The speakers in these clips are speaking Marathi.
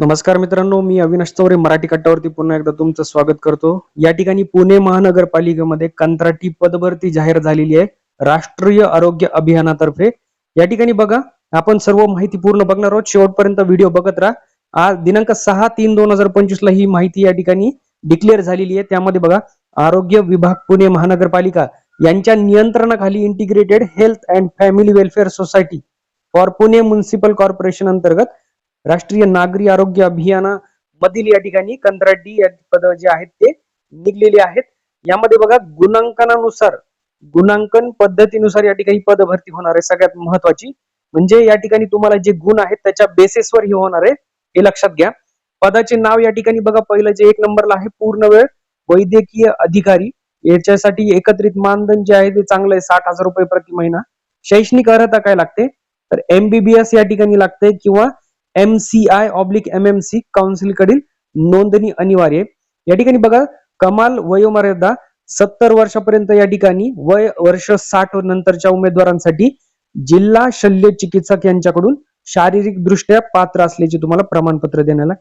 नमस्कार मित्रांनो मी अविनाश चौरे मराठी कट्ट्यावरती पुन्हा एकदा तुमचं स्वागत करतो. या ठिकाणी पुणे महानगरपालिकेमध्ये कंत्राटी पदभरती जाहीर झालेली आहे राष्ट्रीय आरोग्य अभियानातर्फे. या ठिकाणी बघा आपण सर्व माहिती पूर्ण बघणार आहोत. शेवटपर्यंत व्हिडिओ बघत राहा. आज दिनांक सहा तीन दोन हजार पंचवीस ला ही माहिती या ठिकाणी डिक्लेअर झालेली आहे. त्यामध्ये बघा आरोग्य विभाग पुणे महानगरपालिका यांच्या नियंत्रणाखाली integrated health and family welfare society for Pune municipal corporation अंतर्गत राष्ट्रीय नागरी आरोग्य अभियाना मधील या ठिकाणी कंत्राटी पद जे आहेत ते निघलेले आहेत. यामध्ये बघा गुणांकनानुसार गुणांकन पद्धतीनुसार या ठिकाणी पद भरती होणार आहे. सगळ्यात महत्वाची म्हणजे या ठिकाणी तुम्हाला जे गुण आहेत त्याच्या बेसिसवर हे होणार आहे. हे लक्षात घ्या. पदाचे नाव या ठिकाणी बघा. पहिलं जे एक नंबरला आहे पूर्ण वेळ वैद्यकीय अधिकारी. याच्यासाठी एकत्रित मानधन जे आहे ते चांगलं आहे. साठ हजार रुपये प्रति महिना. शैक्षणिक अर्हता काय लागते? तर एमबीबीएस या ठिकाणी लागते किंवा M C I oblique M M C council कडील नोंदणी अनिवार्य आहे. या ठिकाणी बघा कमाल वयोमर्यादा सत्तर वर्षापर्यंत या ठिकाणी वय वर्ष साठ नंतरच्या उमेदवारांसाठी जिल्हा शल्य चिकित्सक यांच्याकडून शारीरिक दृष्ट्या पात्र असल्याचे तुम्हाला प्रमाणपत्र देण्याला.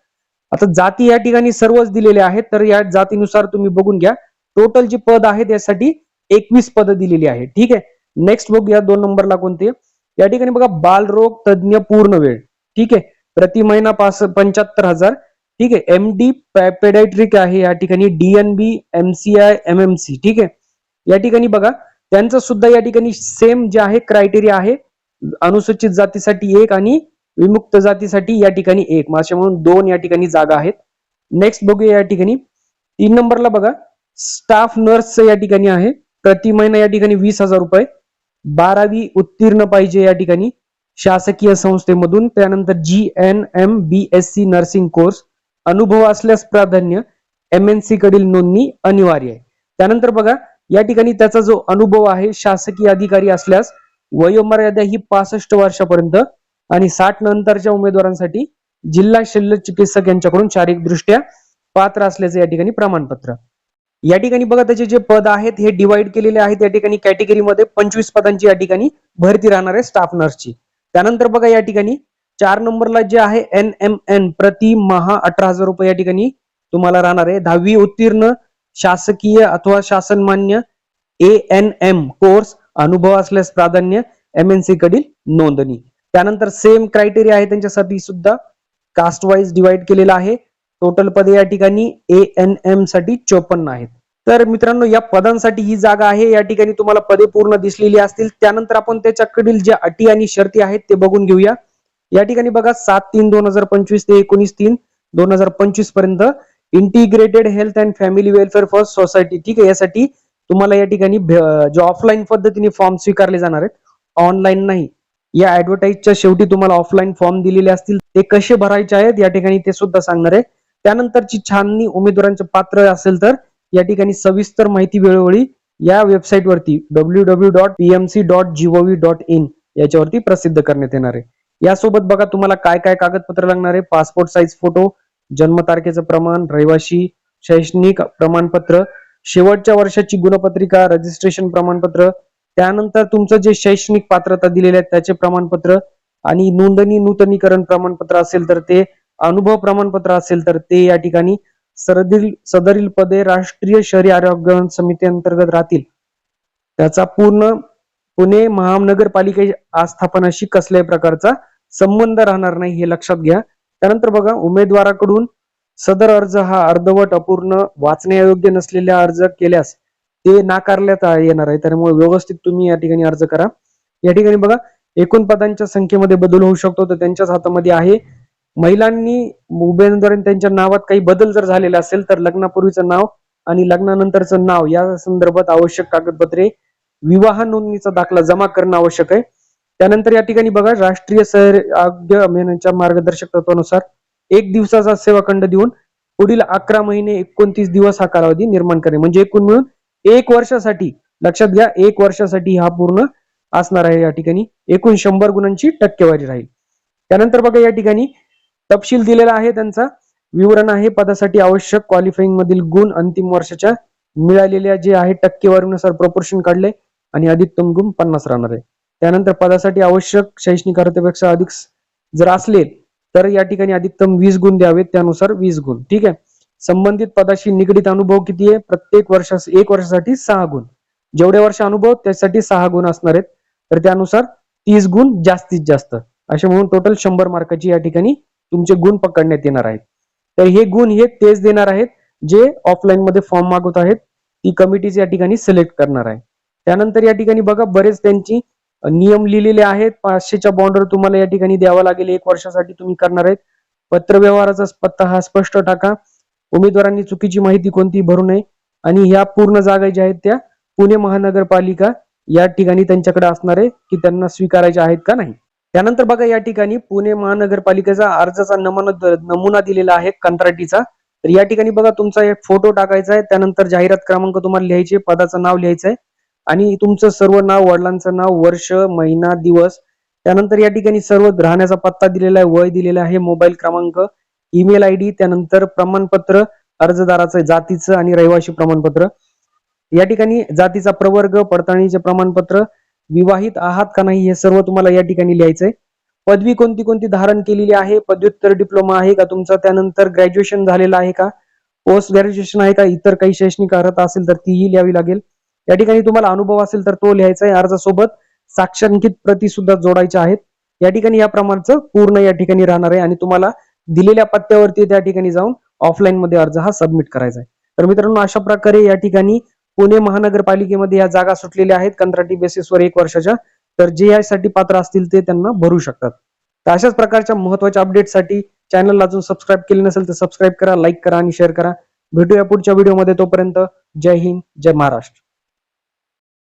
आता जाती या ठिकाणी सर्वच दिलेले आहेत तर या जातीनुसार तुम्ही बघून घ्या. टोटल जी पद आहेत यासाठी एकवीस पद दिलेली आहे ठीक आहे? नेक्स्ट या दोन नंबरला कोणते या ठिकाणी बघा बालरोग तज्ञ पूर्ण वेळ ठीक आहे? प्रति महिना पास पंच्याहत्तर हजार. ठीक आहे. एम डी पॅपेडायट्रिक आहे या ठिकाणी. DNB MCI M M C ठीक आहे. या ठिकाणी बघा. त्यांचं सुद्धा या ठिकाणी सेम जे आहे क्रायटेरिया आहे. अनुसूचित जातीसाठी एक आणि विमुक्त जातीसाठी या ठिकाणी एक. मासे म्हणून दोन या ठिकाणी जागा आहेत. नेक्स्ट बघूया या ठिकाणी. तीन नंबरला बघा. स्टाफ नर्स या ठिकाणी आहे. प्रति महिना या ठिकाणी वीस हजार रुपये. बारावी उत्तीर्ण पाहिजे या ठिकाणी. शासकीय संस्थेमधून त्यानंतर G N M B S C nursing course अनुभव असल्यास प्राधान्य एम एन सी कडील नोंदणी अनिवार्य आहे. त्यानंतर बघा या ठिकाणी त्याचा जो अनुभव आहे शासकीय अधिकारी असल्यास वयोमर्यादा ही पासष्ट वर्षापर्यंत आणि साठ नंतरच्या उमेदवारांसाठी जिल्हा शल्य चिकित्सक यांच्याकडून शारीरिकदृष्ट्या पात्र असल्याचे या ठिकाणी प्रमाणपत्र. या ठिकाणी बघा त्याचे जे पद आहेत हे डिवाइड केलेले आहेत. या ठिकाणी कॅटेगरीमध्ये पंचवीस पदांची या ठिकाणी भरती राहणार आहे स्टाफ नर्सची त्यानंतर बघा या ठिकाणी चार नंबरला जे आहे एन एम एन प्रति महा अठरा हजार रुपये या ठिकाणी तुम्हाला राहणार आहे. दहावी उत्तीर्ण शासकीय अथवा शासनमान्य ए एन एम कोर्स अनुभव असल्यास प्राधान्य एम एन सी कडील नोंदणी. त्यानंतर सेम क्रायटेरिया आहे त्यांच्यासाठी सुद्धा कास्ट वाईज डिवाइड केलेला आहे. टोटल पदे या ठिकाणी ए एन एमसाठी चोपन्न आहेत. तर मित्रांनो या पदांसाठी ही जागा आहे. या ठिकाणी तुम्हाला पदे पूर्ण दिसलेली असतील. त्यानंतर आपण त्याच्याकडील ज्या अटी आणि शर्ती आहेत ते बघून घेऊया. या ठिकाणी बघा सात तीन दोन हजार पंचवीस ते एकोणीस तीन दोन हजार पंचवीसपर्यंत integrated health and family welfare first society ठीक आहे यासाठी तुम्हाला या ठिकाणी जे ऑफलाईन पद्धतीने फॉर्म स्वीकारले जाणार आहेत. ऑनलाईन नाही. या ऍडव्हर्टाईजच्या शेवटी तुम्हाला ऑफलाईन फॉर्म दिलेले असतील. ते कसे भरायचे आहेत या ठिकाणी ते सुद्धा सांगणार आहे. त्यानंतरची छाननी उमेदवारांचे पात्र असेल तर या ठिकाणी सविस्तर माहिती वेळोवेळी या वेबसाईट वरती W W dot PMC dot GOV dot in याच्यावरती प्रसिद्ध करण्यात येणार आहे. यासोबत बघा तुम्हाला काय काय कागदपत्र लागणार आहे. पासपोर्ट साईज फोटो जन्मतारखेचं प्रमाण रहिवाशी शैक्षणिक प्रमाणपत्र शेवटच्या वर्षाची गुणपत्रिका रजिस्ट्रेशन प्रमाणपत्र त्यानंतर तुमचं जे शैक्षणिक पात्रता दिलेले आहेत त्याचे प्रमाणपत्र आणि नोंदणी नूतनीकरण प्रमाणपत्र असेल तर ते अनुभव प्रमाणपत्र असेल तर ते या ठिकाणी सरदील सदरील पदे राष्ट्रीय शहरी आरोग्य समिती अंतर्गत राहतील. त्याचा पूर्ण पुणे महानगरपालिके आस्थापनाशी कसल्याही प्रकारचा संबंध राहणार नाही हे लक्षात घ्या. त्यानंतर बघा उमेदवाराकडून सदर अर्ज हा अर्धवट अपूर्ण वाचण्यायोग्य नसलेल्या अर्ज केल्यास ते नाकारल्यात येणार आहे. त्यामुळे व्यवस्थित तुम्ही या ठिकाणी अर्ज करा. या ठिकाणी बघा एकूण पदांच्या संख्येमध्ये बदल होऊ शकतो तर त्यांच्याच हातामध्ये आहे. महिलांनी उमेदवारांनी त्यांच्या नावात काही बदल जर झालेला असेल तर लग्नापूर्वीचं नाव आणि लग्नानंतरचं नाव या संदर्भात आवश्यक कागदपत्रे विवाह नोंदणीचा दाखला जमा करणं आवश्यक आहे. त्यानंतर या ठिकाणी बघा राष्ट्रीय आरोग्य अभियानाच्या मार्गदर्शक तत्वानुसार एक दिवसाचा सेवा खंड देऊन पुढील अकरा महिने एकोणतीस दिवस हा कालावधी निर्माण करणे. म्हणजे एकूण मिळून एक वर्षासाठी लक्षात घ्या एक वर्षासाठी हा पूर्ण असणार आहे या ठिकाणी. एकूण शंभर गुणांची टक्केवारी राहील. त्यानंतर बघा या ठिकाणी तपशील दिलेला आहे त्यांचा. विवरण आहे पदासाठी आवश्यक क्वालिफाईंग मधील गुण अंतिम वर्षाच्या मिळालेल्या जे आहे टक्केवारीनुसार प्रपोर्शन काढले आणि अधिकतम गुण पन्नास राहणार आहे. त्यानंतर पदासाठी आवश्यक शैक्षणिक अर्हतेपेक्षा अधिक जर असले तर या ठिकाणी अधिकतम वीस गुण द्यावेत त्यानुसार वीस गुण. ठीक आहे? संबंधित पदाशी निगडीत अनुभव किती आहे? प्रत्येक वर्षा एक वर्षासाठी सहा गुण. जेवढे वर्ष अनुभव त्यासाठी सहा गुण असणार आहेत. तर त्यानुसार तीस गुण जास्तीत जास्त. असे म्हणून टोटल शंभर मार्काची या ठिकाणी तुमचे गुण पकडण्यात येणार आहेत. तर हे गुण हे तेच देणार आहेत जे ऑफलाईन मध्ये फॉर्म मागवत आहेत ती कमिटीज या ठिकाणी सिलेक्ट करणार आहे त्यानंतर या ठिकाणी बघा बरेच त्यांची नियम लिहिलेले आहेत. पाचशेच्या बॉन्डवर तुम्हाला या ठिकाणी द्यावा लागेल. एक वर्षासाठी तुम्ही करणार आहेत. पत्र व्यवहाराचा पत्ता हा स्पष्ट टाका. उमेदवारांनी चुकीची माहिती कोणती भरू नये. आणि ह्या पूर्ण जागा ज्या आहेत त्या पुणे महानगरपालिका या ठिकाणी त्यांच्याकडे असणार आहे की त्यांना स्वीकारायच्या आहेत का नाही. त्यानंतर बघा या ठिकाणी पुणे महानगरपालिकेचा अर्जाचा नमुना नमुना दिलेला आहे कंत्राटीचा. तर या ठिकाणी बघा तुमचा एक फोटो टाकायचा आहे. त्यानंतर जाहिरात क्रमांक तुम्हाला लिहायचे पदाचं नाव लिहायचं आहे. आणि तुमचं सर्व नाव वडिलांचं नाव वर्ष महिना दिवस. त्यानंतर या ठिकाणी सर्व राहण्याचा पत्ता दिलेला आहे वय दिलेला आहे मोबाईल क्रमांक ईमेल आय डी त्यानंतर प्रमाणपत्र अर्जदाराचं जातीचं आणि रहिवासी प्रमाणपत्र. या ठिकाणी जातीचा प्रवर्ग पडताळणीचे प्रमाणपत्र विवाहित आहात का नाही हे सर्व तुम्हाला या ठिकाणी लिहायचंय. पदवी कोणती कोणती धारण केलेली आहे? पदव्युत्तर डिप्लोमा आहे का तुमचा? त्यानंतर ग्रॅज्युएशन झालेलं आहे का? पोस्ट ग्रॅज्युएशन आहे का? इतर काही शैक्षणिक अर्हता असेल तर तीही लिहावी लागेल. या ठिकाणी तुम्हाला अनुभव असेल तर तो लिहायचा आहे अर्जासोबत साक्षांकित प्रती सुद्धा जोडायच्या आहेत. या ठिकाणी या प्रमाणचं पूर्ण या ठिकाणी राहणार आहे आणि तुम्हाला दिलेल्या पत्त्यावरती त्या ठिकाणी जाऊन ऑफलाईन मध्ये अर्ज हा सबमिट करायचा आहे तर मित्रांनो अशा प्रकारे या ठिकाणी पुणे महानगरपालिकेमध्ये या जागा सुटलेल्या आहेत. कंत्राटी बेसिसवर एक वर्षाच्या. तर जे यासाठी पात्र असतील ते त्यांना भरू शकतात. तर अशाच प्रकारच्या महत्त्वाच्या अपडेटसाठी चॅनलला अजून सबस्क्राईब केले नसेल तर सबस्क्राईब करा लाईक करा आणि शेअर करा. भेटूया पुढच्या व्हिडिओमध्ये तोपर्यंत. जय हिंद जय महाराष्ट्र.